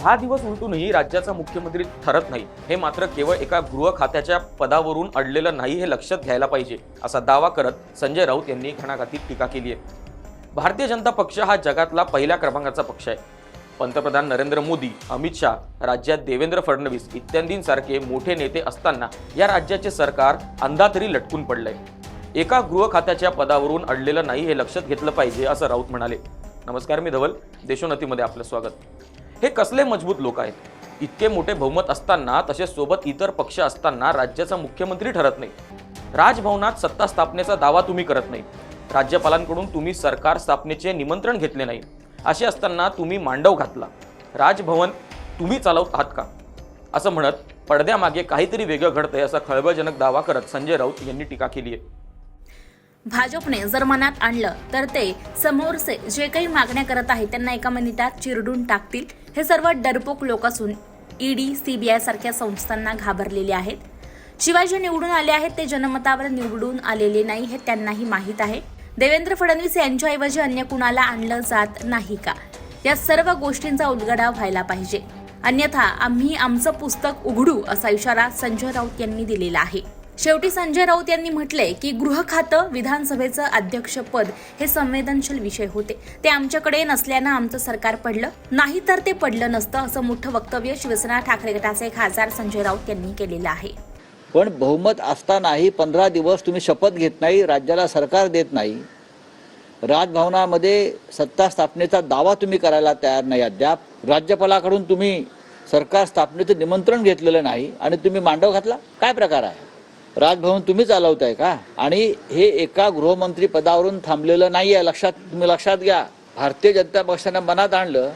दहा दिवस उलटूनही राज्याचा मुख्यमंत्री ठरत नाही. हे मात्र केवळ एका गृह खात्याच्या पदावरून अडलेलं नाही हे लक्षात घ्यायला पाहिजे असा दावा करत संजय राऊत यांनी घणाघाती टीका केली आहे भारतीय जनता पक्ष हा जगातला पहिल्या क्रमांकाचा पक्ष आहे. पंतप्रधान नरेंद्र मोदी अमित शाह राज्यात देवेंद्र फडणवीस इत्यादींसारखे मोठे नेते असताना या राज्याचे सरकार अंधातरी लटकून पडलंय. एका गृह खात्याच्या पदावरून अडलेलं नाही हे लक्षात घेतलं पाहिजे असं राऊत म्हणाले. नमस्कार मी धवल देशोन्नतीमध्ये आपलं स्वागत. हे कसले मजबूत लोक आहेत? इतके मोठे बहुमत असताना तसेच सोबत इतर पक्ष असताना राज्याचा मुख्यमंत्री ठरत नाही. राजभवनात सत्ता स्थापनेचा दावा तुम्ही करत नाही. राज्यपालांकडून तुम्ही सरकार स्थापनेचे निमंत्रण घेतले नाही. असे असताना तुम्ही मांडव घातला. राजभवन तुम्ही चालवत आहात का? असं म्हणत पडद्यामागे काहीतरी वेगळं घडतंय असा खळबळजनक दावा करत संजय राऊत यांनी टीका केली आहे भाजपने जर मनात आणलं तर ते समोरचे जे काही मागण्या करत आहेत त्यांना एका मिनिटात चिरडून टाकतील. हे सर्व डरपोक लोक असून ईडी सीबीआय सारख्या संस्थांना घाबरलेले आहेत. शिवाय जे निवडून आले आहेत ते जनमतावर निवडून आलेले नाही हे त्यांनाही माहीत आहे. देवेंद्र फडणवीस यांच्याऐवजी अन्य कुणाला आणलं जात नाही का? या सर्व गोष्टींचा उलगडा व्हायला पाहिजे. अन्यथा आम्ही आमचं पुस्तक उघडू असा इशारा संजय राऊत यांनी दिलेला आहे. शेवटी संजय राऊत यांनी म्हटले की गृह खातं विधानसभेचं अध्यक्षपद हे संवेदनशील विषय होते. ते आमच्याकडे नसल्यानं आमचं सरकार पडलं. नाही तर ते पडलं नसतं असं मोठं वक्तव्य शिवसेना ठाकरे गटाचे खासदार संजय राऊत यांनी केलेलं आहे. पण बहुमत असतानाही पंधरा दिवस तुम्ही शपथ घेत नाही राज्याला सरकार देत नाही. राजभवनामध्ये सत्ता स्थापनेचा दावा तुम्ही करायला तयार नाही अद्याप. राज्यपालाकडून तुम्ही सरकार स्थापनेचं निमंत्रण घेतलेलं नाही आणि तुम्ही मांडव घातला. काय प्रकार आहे? राजभवन तुम्हीच चालवताय का? आणि हे एका गृहमंत्री पदावरून थांबलेलं नाही आहे लक्षात तुम्ही लक्षात घ्या. भारतीय जनता पक्षानं मनात आणलं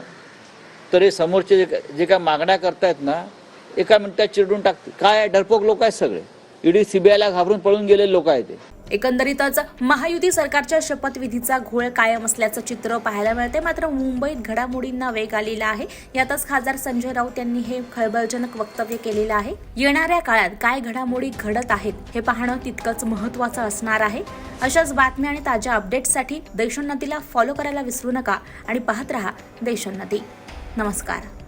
तर हे समोरचे जे जे काय मागण्या करतायत ना एका मिनिटात चिरडून टाकते काय डरपोक लोक आहेत सगळे. ईडी सीबीआयला घाबरून पळून गेलेले लोक आहेत ते. एकंदरीतच महायुती सरकारच्या शपथविधीचा घोळ कायम असल्याचं चित्र पाहायला मिळते. मात्र मुंबईत घडामोडींना वेग आलेला आहे. यातच खासदार संजय राऊत यांनी हे खळबळजनक वक्तव्य केलेलं आहे. येणाऱ्या काळात काय घडामोडी घडत आहेत हे पाहणं तितकंच महत्त्वाचं असणार आहे. अशाच बातम्या आणि ताज्या अपडेट्ससाठी देशोन्नतीला फॉलो करायला विसरू नका आणि पाहत रहा देशोन्नती. नमस्कार.